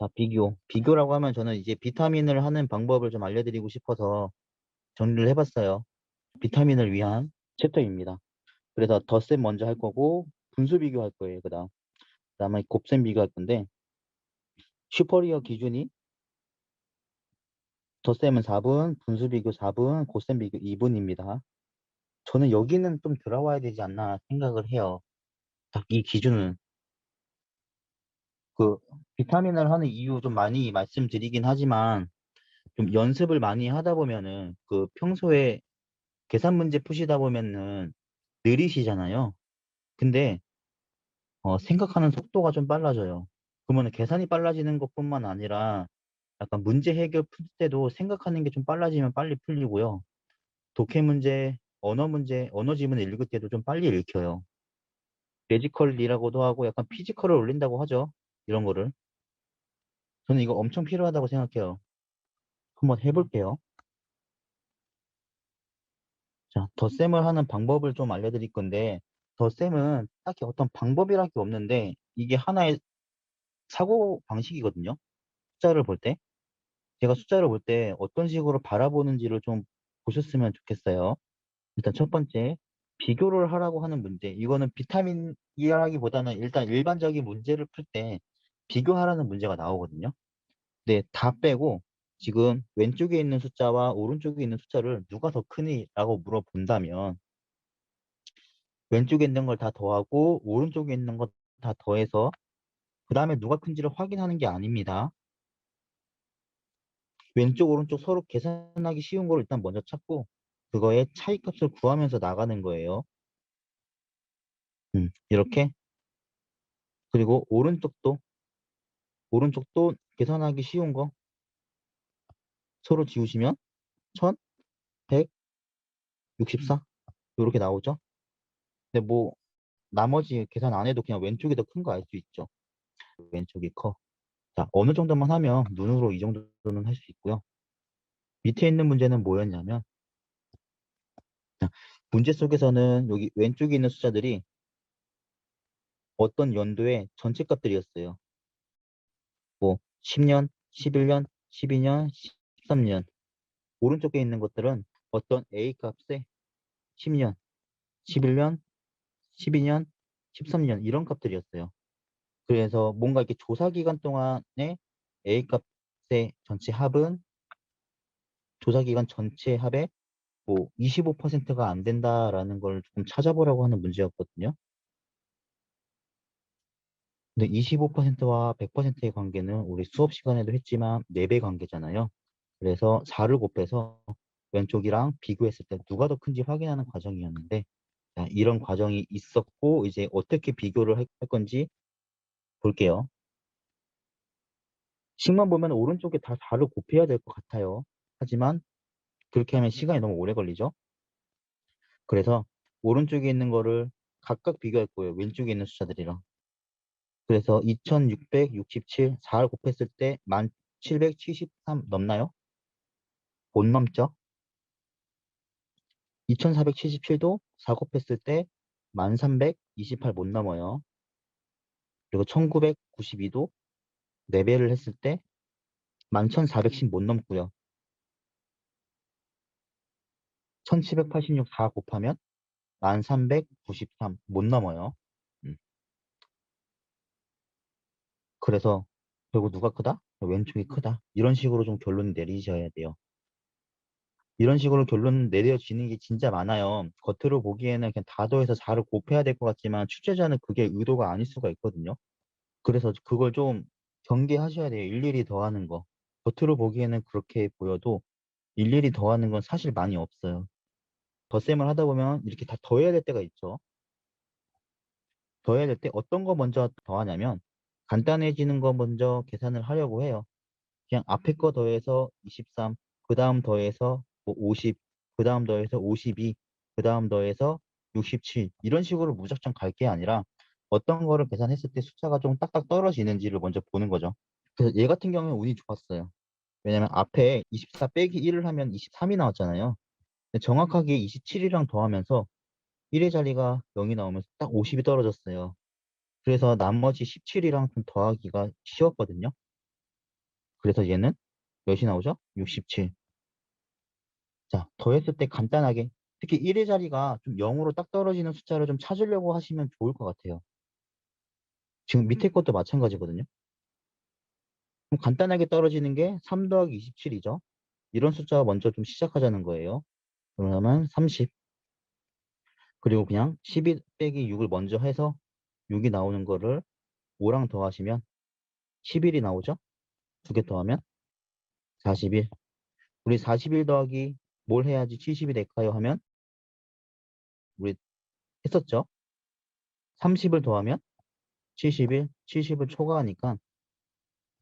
자, 비교. 비교라고 하면 저는 이제 비타민을 하는 방법을 좀 알려드리고 싶어서 정리를 해봤어요. 비타민을 위한 챕터입니다. 그래서 덧셈 먼저 할 거고 분수 비교할 거예요. 그 다음. 그 다음에 곱셈 비교할 건데 슈퍼리어 기준이 덧셈은 4분, 분수 비교 4분, 곱셈 비교 2분입니다. 저는 여기는 좀 들어와야 되지 않나 생각을 해요. 딱 이 기준은 그 비타민을 하는 이유 좀 많이 말씀드리긴 하지만 좀 연습을 많이 하다 보면은 그 평소에 계산 문제 푸시다 보면은 느리시잖아요. 근데 어, 생각하는 속도가 좀 빨라져요. 그러면 계산이 빨라지는 것뿐만 아니라 약간 문제 해결 풀 때도 생각하는 게 좀 빨라지면 빨리 풀리고요. 독해 문제, 언어 문제, 언어 지문 읽을 때도 좀 빨리 읽혀요. 레지컬리라고도 하고 약간 피지컬을 올린다고 하죠. 이런 거를. 저는 이거 엄청 필요하다고 생각해요. 한번 해볼게요. 자, 덧셈을 하는 방법을 좀 알려드릴 건데, 덧셈은 딱히 어떤 방법이랄 게 없는데, 이게 하나의 사고 방식이거든요. 숫자를 볼 때. 제가 숫자를 볼 때 어떤 식으로 바라보는지를 좀 보셨으면 좋겠어요. 일단 첫 번째, 비교를 하라고 하는 문제. 이거는 비타민 이야기보다는 일단 일반적인 문제를 풀 때 비교하라는 문제가 나오거든요. 네, 다 빼고 지금 왼쪽에 있는 숫자와 오른쪽에 있는 숫자를 누가 더 크니? 라고 물어본다면 왼쪽에 있는 걸 다 더하고 오른쪽에 있는 것 다 더해서 그 다음에 누가 큰지를 확인하는 게 아닙니다. 왼쪽 오른쪽 서로 계산하기 쉬운 걸 일단 먼저 찾고 그거의 차이값을 구하면서 나가는 거예요. 음, 이렇게 그리고 오른쪽도 오른쪽도 계산하기 쉬운 거 서로 지우시면 1164 이렇게 나오죠. 근데 뭐 나머지 계산 안 해도 그냥 왼쪽이 더 큰 거 알 수 있죠. 왼쪽이 커. 자, 어느 정도만 하면 눈으로 이 정도는 할 수 있고요. 밑에 있는 문제는 뭐였냐면 자, 문제 속에서는 여기 왼쪽에 있는 숫자들이 어떤 연도의 전체 값들이었어요. 뭐 10년, 11년, 12년, 13년. 오른쪽에 있는 것들은 어떤 A 값의 10년, 11년, 12년, 13년 이런 값들이었어요. 그래서 뭔가 이렇게 조사 기간 동안에 A 값의 전체 합은 조사 기간 전체 합의 뭐 25%가 안 된다라는 걸 조금 찾아보라고 하는 문제였거든요. 근데 25%와 100%의 관계는 우리 수업 시간에도 했지만 4배 관계잖아요. 그래서 4를 곱해서 왼쪽이랑 비교했을 때 누가 더 큰지 확인하는 과정이었는데 자, 이런 과정이 있었고 이제 어떻게 비교를 할, 할 건지 볼게요. 식만 보면 오른쪽에 다 4를 곱해야 될 것 같아요. 하지만 그렇게 하면 시간이 너무 오래 걸리죠. 그래서 오른쪽에 있는 거를 각각 비교할 거예요. 왼쪽에 있는 숫자들이랑. 그래서 2667, 4를 곱했을 때 1773 넘나요? 못 넘죠? 2477도 4 곱했을 때 1328 못 넘어요. 그리고 1992도 4배를 했을 때 11410 못 넘고요. 1786 4 곱하면 1393 못 넘어요. 음. 그래서 결국 누가 크다? 왼쪽이 크다. 이런 식으로 좀 결론 내리셔야 돼요. 이런 식으로 결론 내려지는 게 진짜 많아요. 겉으로 보기에는 그냥 다 더해서 4를 곱해야 될 것 같지만 출제자는 그게 의도가 아닐 수가 있거든요. 그래서 그걸 좀 경계하셔야 돼요. 일일이 더하는 거. 겉으로 보기에는 그렇게 보여도 일일이 더하는 건 사실 많이 없어요. 덧셈을 하다 보면 이렇게 다 더해야 될 때가 있죠. 더해야 될 때 어떤 거 먼저 더하냐면 간단해지는 거 먼저 계산을 하려고 해요. 그냥 앞에 거 더해서 23, 그 다음 더해서 뭐 50, 그 다음 더해서 52, 그 다음 더해서 67 이런 식으로 무작정 갈 게 아니라 어떤 거를 계산했을 때 숫자가 좀 딱딱 떨어지는지를 먼저 보는 거죠. 그래서 얘 같은 경우는 운이 좋았어요. 왜냐면 앞에 24 빼기 1을 하면 23이 나왔잖아요. 정확하게 27이랑 더하면서 1의 자리가 0이 나오면서 딱 50이 떨어졌어요. 그래서 나머지 17이랑 좀 더하기가 쉬웠거든요. 그래서 얘는 몇이 나오죠? 67. 자, 더했을 때 간단하게 특히 1의 자리가 좀 0으로 딱 떨어지는 숫자를 좀 찾으려고 하시면 좋을 것 같아요. 지금 밑에 것도 마찬가지거든요. 그럼 간단하게 떨어지는 게 3 더하기 27이죠. 이런 숫자 먼저 좀 시작하자는 거예요. 그러면 30. 그리고 그냥 12 빼기 6을 먼저 해서 6이 나오는 거를 5랑 더하시면 11이 나오죠. 두 개 더하면 41. 우리 41 더하기 뭘 해야지 70이 될까요? 하면 우리 했었죠. 30을 더하면 71, 70을 초과하니까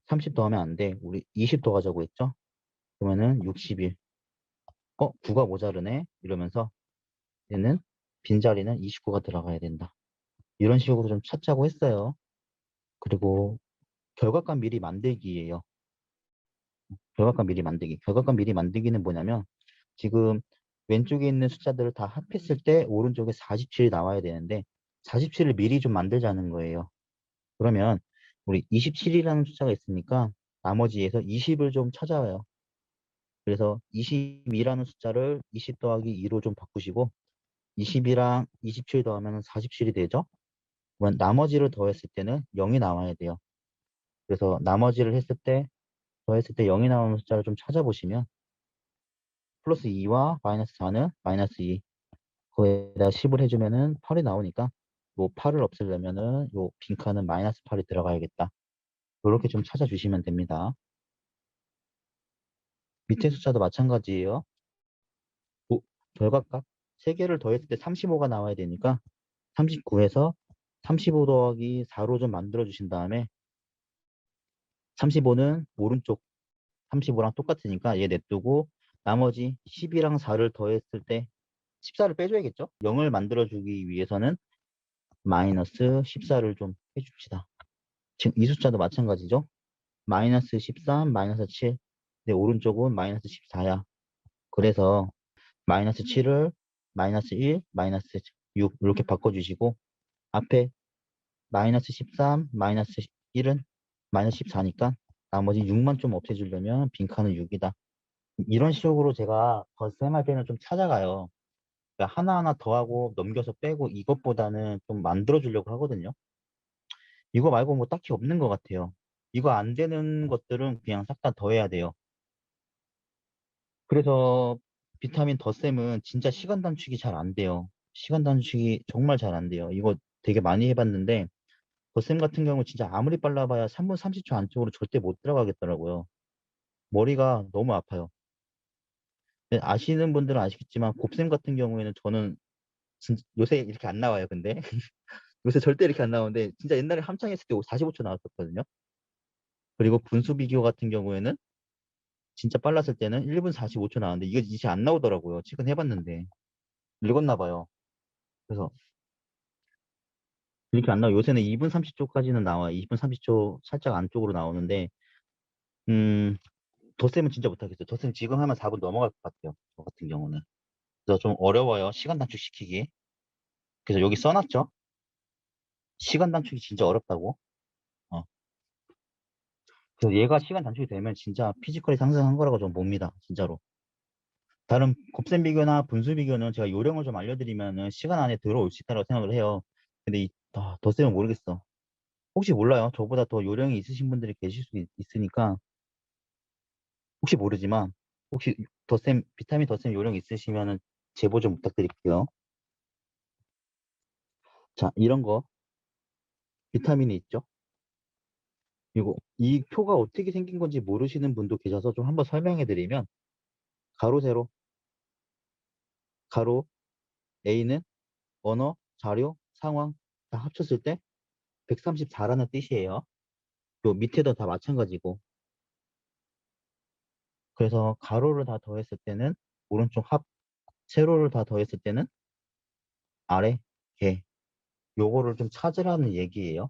30 더하면 안 돼. 우리 20 더하자고 했죠. 그러면은 61. 어, 9가 모자르네. 이러면서 얘는 빈자리는 29가 들어가야 된다. 이런 식으로 좀 찾자고 했어요. 그리고 결과값 미리 만들기예요. 결과값 미리 만들기. 결과값 미리 만들기는 뭐냐면 지금 왼쪽에 있는 숫자들을 다 합했을 때 오른쪽에 47이 나와야 되는데 47을 미리 좀 만들자는 거예요. 그러면 우리 27이라는 숫자가 있으니까 나머지에서 20을 좀 찾아와요. 그래서 22라는 숫자를 20 더하기 2로 좀 바꾸시고 20이랑 27 더하면 47이 되죠? 그러면 나머지를 더했을 때는 0이 나와야 돼요. 그래서 나머지를 했을 때 더했을 때 0이 나오는 숫자를 좀 찾아보시면 플러스 2와 마이너스 4는 마이너스 2 거기에다 10을 해주면은 8이 나오니까 요 8을 없애려면은 요 빈칸은 마이너스 8이 들어가야겠다. 이렇게 좀 찾아주시면 됩니다. 밑에 숫자도 마찬가지예요. 오, 결과값 3개를 더했을 때 35가 나와야 되니까 39에서 35 더하기 4로 좀 만들어 주신 다음에 35는 오른쪽 35랑 똑같으니까 얘 냅두고 나머지 10이랑 4를 더했을 때 14를 빼줘야겠죠? 0을 만들어주기 위해서는 마이너스 14를 좀 해줍시다. 지금 이 숫자도 마찬가지죠? 마이너스 13, 마이너스 7. 내 오른쪽은 마이너스 14야. 그래서 마이너스 7을 마이너스 1, 마이너스 6 이렇게 바꿔주시고 앞에 마이너스 13, 마이너스 1은 마이너스 14니까 나머지 6만 좀 없애주려면 빈칸은 6이다. 이런 식으로 제가 덧셈 할 때는 좀 찾아가요. 그러니까 하나하나 더하고 넘겨서 빼고 이것보다는 좀 만들어 주려고 하거든요. 이거 말고 뭐 딱히 없는 것 같아요. 이거 안 되는 것들은 그냥 싹 다 더해야 돼요. 그래서 비타민 덧셈은 진짜 시간 단축이 잘 안 돼요. 시간 단축이 정말 잘 안 돼요. 이거 되게 많이 해봤는데 덧셈 같은 경우 진짜 아무리 빨라봐야 3분 30초 안쪽으로 절대 못 들어가겠더라고요. 머리가 너무 아파요. 네, 아시는 분들은 아시겠지만 곱셈 같은 경우에는 저는 진 요새 이렇게 안 나와요 근데. 요새 절대 이렇게 안 나오는데 진짜 옛날에 한창 했을 때 45초 나왔었거든요. 그리고 분수 비교 같은 경우에는 진짜 빨랐을 때는 1분 45초 나왔는데 이게 이제 안 나오더라고요. 최근 해 봤는데. 늙었나 봐요. 그래서 이렇게 안 나와요. 요새는 2분 30초까지는 나와요. 2분 30초 살짝 안쪽으로 나오는데 음 덧셈은 진짜 못하겠어요. 덧셈 지금 하면 4분 넘어갈 것 같아요. 저 같은 경우는. 그래서 좀 어려워요. 시간 단축시키기. 그래서 여기 써 놨죠. 시간 단축이 진짜 어렵다고. 어. 그래서 얘가 시간 단축이 되면 진짜 피지컬이 상승한 거라고 좀 봅니다. 진짜로. 다른 곱셈 비교나 분수 비교는 제가 요령을 좀 알려드리면은 시간 안에 들어올 수 있다고 생각을 해요. 근데 이 아, 덧셈은 모르겠어. 혹시 몰라요. 저보다 더 요령이 있으신 분들이 계실 수 있, 있으니까 혹시 모르지만 혹시 덧셈 비타민 덧셈 요령 있으시면은 제보 좀 부탁드릴게요. 자, 이런 거 비타민이 있죠. 그리고 이 표가 어떻게 생긴 건지 모르시는 분도 계셔서 좀 한번 설명해 드리면 가로 세로 가로 A는 언어, 자료, 상황 다 합쳤을 때 134라는 뜻이에요. 요 밑에도 다 마찬가지고 그래서 가로를 다 더했을 때는 오른쪽 합, 세로를 다 더했을 때는 아래, 개. 요거를 좀 찾으라는 얘기예요.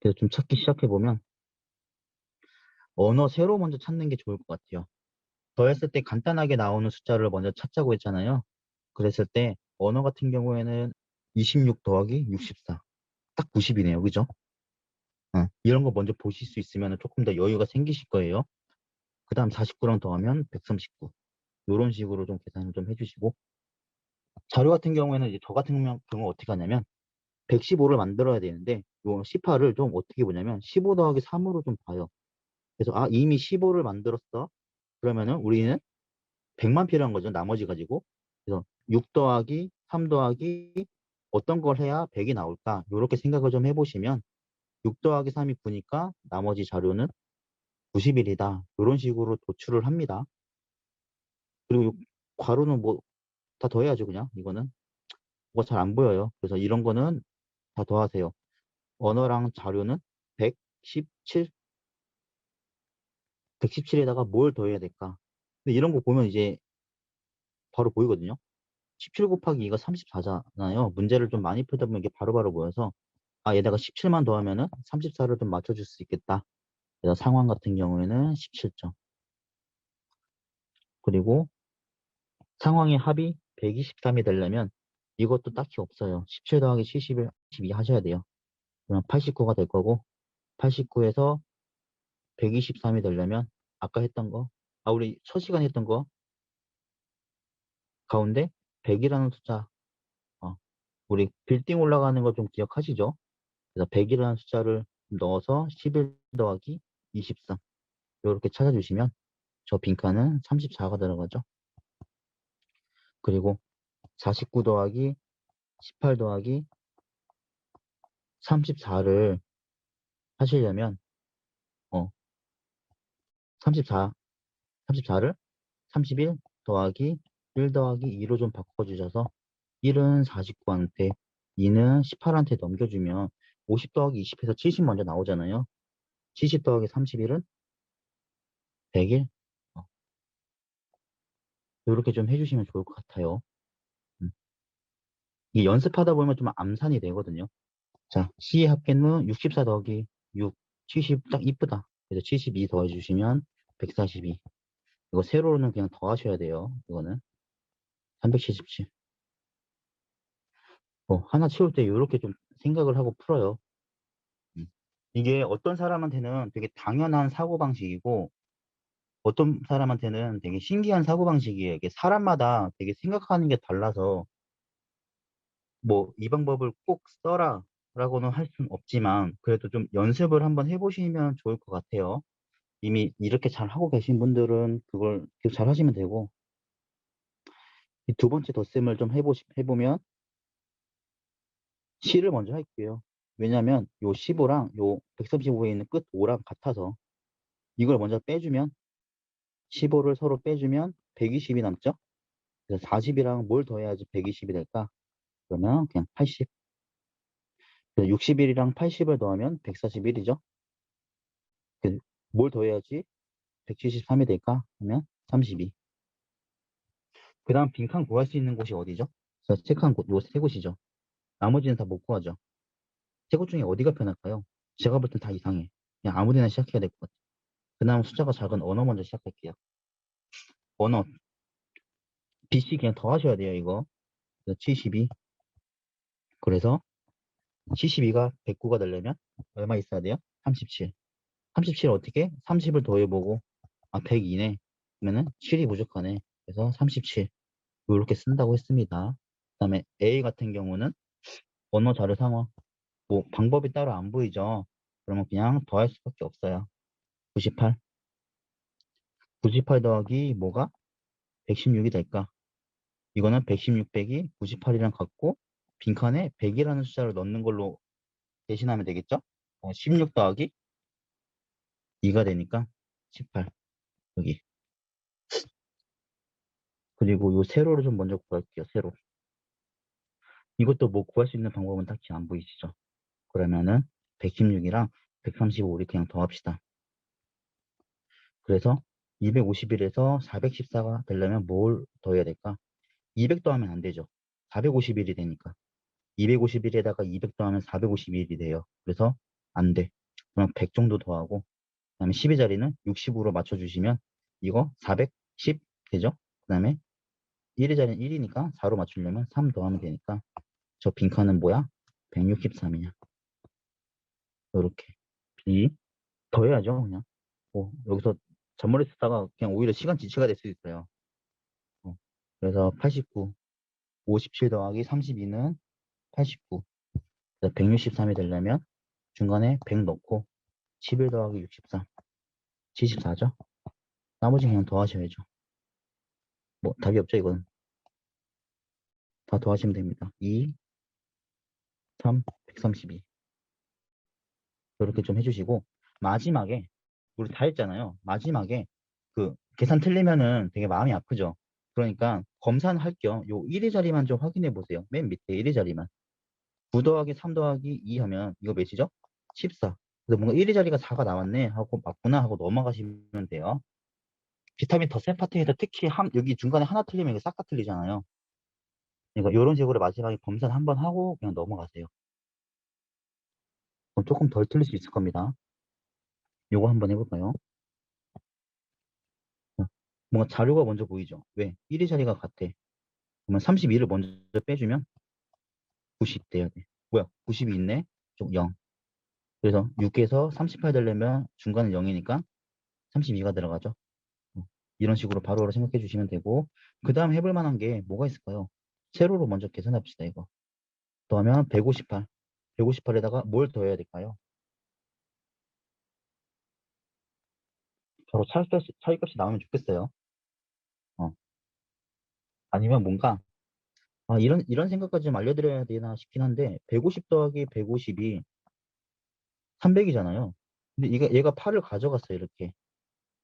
그래서 좀 찾기 시작해보면 언어 세로 먼저 찾는 게 좋을 것 같아요. 더했을 때 간단하게 나오는 숫자를 먼저 찾자고 했잖아요. 그랬을 때 언어 같은 경우에는 26 더하기 64. 딱 90이네요. 그죠? 어, 이런 거 먼저 보실 수 있으면 조금 더 여유가 생기실 거예요. 그 다음 49랑 더하면 139. 이런 식으로 좀 계산을 좀 해주시고 자료 같은 경우에는 이제 저 같은 경우 경우 어떻게 하냐면 115를 만들어야 되는데 요 18을 좀 어떻게 보냐면 15 더하기 3으로 좀 봐요. 그래서 아 이미 15를 만들었어. 그러면은 우리는 100만 필요한 거죠. 나머지 가지고. 그래서 6 더하기 3 더하기 어떤 걸 해야 100이 나올까? 이렇게 생각을 좀 해보시면 6 더하기 3이 9니까 나머지 자료는 90일이다. 이런 식으로 도출을 합니다. 그리고 요 괄호는 뭐 다 더해야죠. 그냥 이거는 뭐가 잘 안 보여요. 그래서 이런 거는 다 더하세요. 언어랑 자료는 117 117에다가 뭘 더해야 될까? 근데 이런 거 보면 이제 바로 보이거든요. 17 곱하기 2가 34잖아요. 문제를 좀 많이 풀다 보면 이게 바로바로 보여서 아 얘다가 17만 더하면은 34를 좀 맞춰줄 수 있겠다. 그래서 상황 같은 경우에는 17점. 그리고 상황의 합이 123이 되려면 이것도 딱히 없어요. 17 더하기 70을 12 하셔야 돼요. 그러면 89가 될 거고 89에서 123이 되려면 아까 했던 거, 아 우리 첫 시간에 했던 거 가운데 100이라는 숫자, 어, 우리 빌딩 올라가는 거 좀 기억하시죠? 그래서 100이라는 숫자를 넣어서 11 더하기 23 이렇게 찾아주시면 저 빈칸은 34가 들어가죠. 그리고 49 더하기 18 더하기 34를 하시려면 어 34, 34를 31 더하기 1 더하기 2로 좀 바꿔주셔서 1은 49한테 2는 18한테 넘겨주면 50 더하기 20에서 70 먼저 나오잖아요. 70 더하기 31은 101 어. 이렇게 좀 해주시면 좋을 것 같아요. 음. 이 연습하다 보면 좀 암산이 되거든요. 자, C의 합계는 64 더하기 6, 70 딱 이쁘다. 그래서 72 더해주시면 142. 이거 세로로는 그냥 더하셔야 돼요. 이거는 377. 뭐 하나 채울 때 이렇게 좀 생각을 하고 풀어요. 음. 이게 어떤 사람한테는 되게 당연한 사고방식이고 어떤 사람한테는 되게 신기한 사고방식이에요. 이게 사람마다 되게 생각하는 게 달라서 뭐 이 방법을 꼭 써라 라고는 할 수는 없지만 그래도 좀 연습을 한번 해보시면 좋을 것 같아요. 이미 이렇게 잘 하고 계신 분들은 그걸 계속 잘 하시면 되고 이 두 번째 덧셈을 좀 해보시, 해보면 C를 먼저 할게요. 왜냐면 요 15랑 요 135에 있는 끝 5랑 같아서 이걸 먼저 빼주면 15를 서로 빼주면 120이 남죠? 그래서 40이랑 뭘 더해야지 120이 될까? 그러면 그냥 80 61이랑 80을 더하면 141이죠. 뭘 더해야지 173이 될까? 하면 32. 그 다음 빈칸 구할 수 있는 곳이 어디죠? 그래서 체크한 곳, 요 세 곳이죠. 나머지는 다 못 구하죠. 세 곳 중에 어디가 편할까요? 제가 볼 땐 다 이상해. 그냥 아무 데나 시작해야 될 것 같아요. 그 다음 숫자가 작은 언어 먼저 시작할게요. 언어. BC 그냥 더 하셔야 돼요, 이거. 72. 그래서 72가 109가 되려면 얼마 있어야 돼요? 37. 37 어떻게? 30을 더해보고 아 102네. 그러면은 7이 부족하네. 그래서 37 이렇게 쓴다고 했습니다. 그 다음에 A 같은 경우는 언어 자료 상황 뭐 방법이 따로 안 보이죠. 그러면 그냥 더할 수밖에 없어요. 98 98 더하기 뭐가 116이 될까? 이거는 116 빼기 98이랑 같고 빈칸에 100이라는 숫자를 넣는 걸로 대신하면 되겠죠? 어, 16 더하기 2가 되니까 18 여기 그리고 요 세로를 좀 먼저 구할게요 세로. 이것도 뭐 구할 수 있는 방법은 딱히 안 보이시죠? 그러면은 116이랑 135를 그냥 더합시다. 그래서 251에서 414가 되려면 뭘 더해야 될까? 200 더하면 안 되죠. 451이 되니까. 251에다가 200 더하면 451이 돼요. 그래서 안 돼. 그럼 100 정도 더하고 그 다음에 10의 자리는 60으로 맞춰주시면 이거 410 되죠? 그 다음에 1의 자리는 1이니까 4로 맞추려면 3 더하면 되니까 저 빈칸은 뭐야? 163이냐. 이렇게. B 더해야죠 그냥. 뭐 여기서 잔머리 쓰다가 그냥 오히려 시간 지체가 될 수 있어요. 어, 그래서 89 57 더하기 32는 89 그래서 163이 되려면 중간에 100 넣고 11 더하기 63 74죠? 나머지 그냥 더하셔야죠 뭐 답이 없죠 이건 다 더하시면 됩니다 2 3 132 이렇게 좀 해주시고 마지막에 우리 다 했잖아요. 마지막에 그 계산 틀리면은 되게 마음이 아프죠. 그러니까 검사는 할 겸 요 1의 자리만 좀 확인해 보세요. 맨 밑에 1의 자리만. 9 더하기 3 더하기 2 하면 이거 몇이죠? 14. 그래서 뭔가 1의 자리가 4가 나왔네 하고 맞구나 하고 넘어가시면 돼요. 비타민 더센 파트에서 특히 한, 여기 중간에 하나 틀리면 이게 싹 다 틀리잖아요. 그러니까 이런 식으로 마지막에 검사를 한번 하고 그냥 넘어가세요. 그럼 조금 덜 틀릴 수 있을 겁니다. 요거 한번 해볼까요? 자, 뭔가 자료가 먼저 보이죠? 왜? 1의 자리가 같아. 그러면 32를 먼저 빼주면 90 돼야 돼. 뭐야? 90이 있네? 좀 0. 그래서 6에서 38 되려면 중간은 0이니까 32가 들어가죠. 어, 이런 식으로 바로바로 생각해 주시면 되고 그 다음 해볼 만한 게 뭐가 있을까요? 세로로 먼저 계산해 봅시다. 이거. 더하면 158. 158에다가 뭘 더해야 될까요? 바로 차이값이, 차이값이 나오면 좋겠어요. 어. 아니면 뭔가, 아, 이런, 이런 생각까지 좀 알려드려야 되나 싶긴 한데, 150 더하기 150이 300이잖아요. 근데 이게, 얘가 8을 가져갔어요, 이렇게.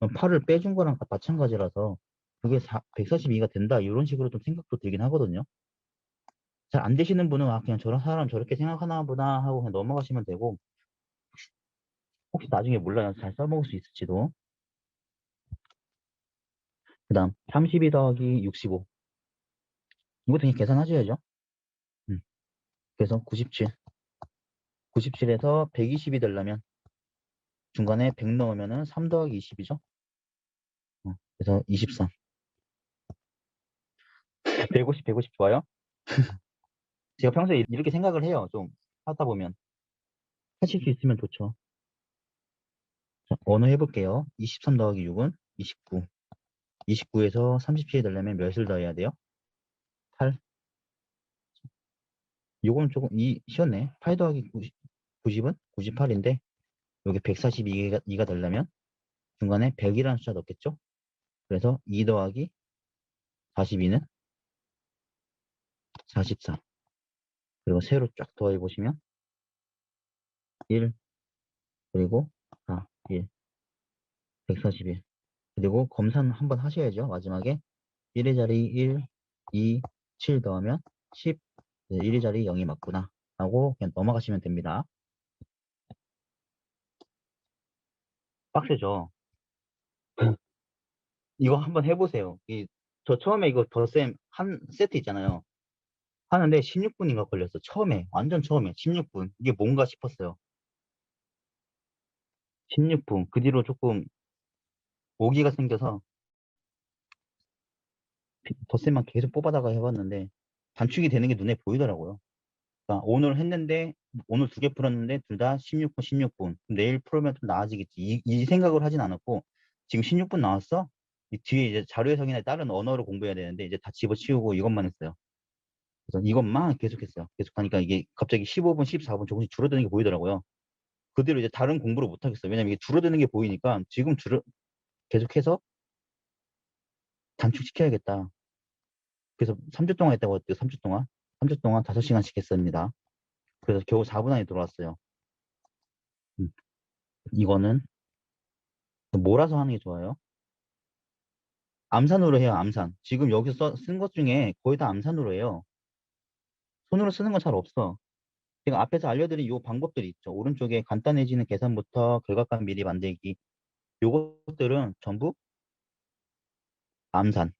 8을 빼준 거랑 마찬가지라서, 그게 142가 된다, 이런 식으로 좀 생각도 들긴 하거든요. 잘 안 되시는 분은, 아, 그냥 저런 사람 저렇게 생각하나 보다 하고 그냥 넘어가시면 되고, 혹시 나중에 몰라요. 잘 써먹을 수 있을지도. 그 다음 32 더하기 65 이것도 그냥 계산하셔야죠 음. 그래서 97 97에서 120이 되려면 중간에 100 넣으면은 3 더하기 20이죠? 어, 그래서 23 150 150 좋아요? 제가 평소에 이렇게 생각을 해요 좀. 하다 보면. 하실 수 있으면 좋죠. 자, 언어 해볼게요. 23 더하기 6은 29 29에서 37이 되려면 몇을 더해야 돼요? 8. 요건 조금 이 쉬웠네. 8 더하기 90, 90은 98인데 여기 142가 2가 되려면 중간에 100이라는 숫자 넣겠죠? 그래서 2 더하기 42는 44. 그리고 세로 쫙 더해 보시면 1 그리고 4, 1 141 그리고 검사는 한번 하셔야죠. 마지막에 1의 자리 1, 2, 7 더하면 10, 1의 자리 0이 맞구나 하고 그냥 넘어가시면 됩니다. 빡세죠? 이거 한번 해보세요. 이, 저 처음에 이거 더쌤 한 세트 있잖아요. 하는데 16분인가 걸렸어. 처음에 완전 처음에 16분 이게 뭔가 싶었어요. 16분 그 뒤로 조금 오기가 생겨서 덧셈만 계속 뽑아다가 해봤는데 단축이 되는 게 눈에 보이더라고요. 그러니까 오늘 했는데 오늘 두 개 풀었는데 둘 다 16분 16분 내일 풀면 좀 나아지겠지 이, 이 생각을 하진 않았고 지금 16분 나왔어? 이 뒤에 이제 자료 해석이나 다른 언어를 공부해야 되는데 이제 다 집어치우고 이것만 했어요. 그래서 이것만 계속했어요. 계속하니까 이게 갑자기 15분 14분 조금씩 줄어드는 게 보이더라고요. 그대로 이제 다른 공부를 못 하겠어요. 왜냐면 이게 줄어드는 게 보이니까 지금 줄어 계속해서 단축시켜야겠다. 그래서 3주 동안 했다고 했대요. 3주 동안. 3주 동안 5시간씩 했습니다. 그래서 겨우 4분 안에 들어왔어요. 음. 이거는 몰아서 하는 게 좋아요. 암산으로 해요. 암산. 지금 여기서 쓴 것 중에 거의 다 암산으로 해요. 손으로 쓰는 건 잘 없어. 제가 앞에서 알려드린 이 방법들이 있죠. 오른쪽에 간단해지는 계산부터 결과값 미리 만들기. 요것들은 전부 암산.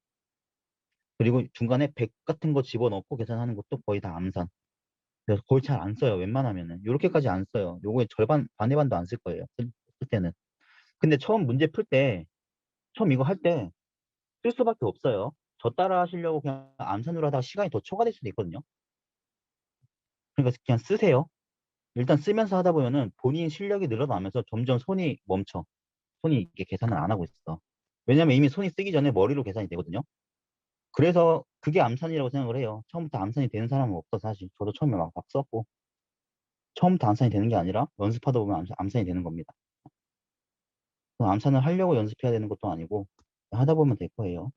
그리고 중간에 100 같은 거 집어넣고 계산하는 것도 거의 다 암산. 그래서 거의 잘 안 써요. 웬만하면은. 이렇게까지 안 써요. 요거의 절반, 반의 반도 안 쓸 거예요. 쓸, 쓸 때는. 근데 처음 문제 풀 때, 처음 이거 할 때 쓸 수밖에 없어요. 저 따라 하시려고 그냥 암산으로 하다가 시간이 더 초과될 수도 있거든요. 그러니까 그냥 쓰세요. 일단 쓰면서 하다 보면은 본인 실력이 늘어나면서 점점 손이 멈춰. 손이 이게 계산을 안 하고 있어. 왜냐면 이미 손이 쓰기 전에 머리로 계산이 되거든요. 그래서 그게 암산이라고 생각을 해요. 처음부터 암산이 되는 사람은 없어 사실. 저도 처음에 막, 막 썼고 처음부터 암산이 되는 게 아니라 연습하다 보면 암산, 암산이 되는 겁니다. 그 암산을 하려고 연습해야 되는 것도 아니고 하다 보면 될 거예요.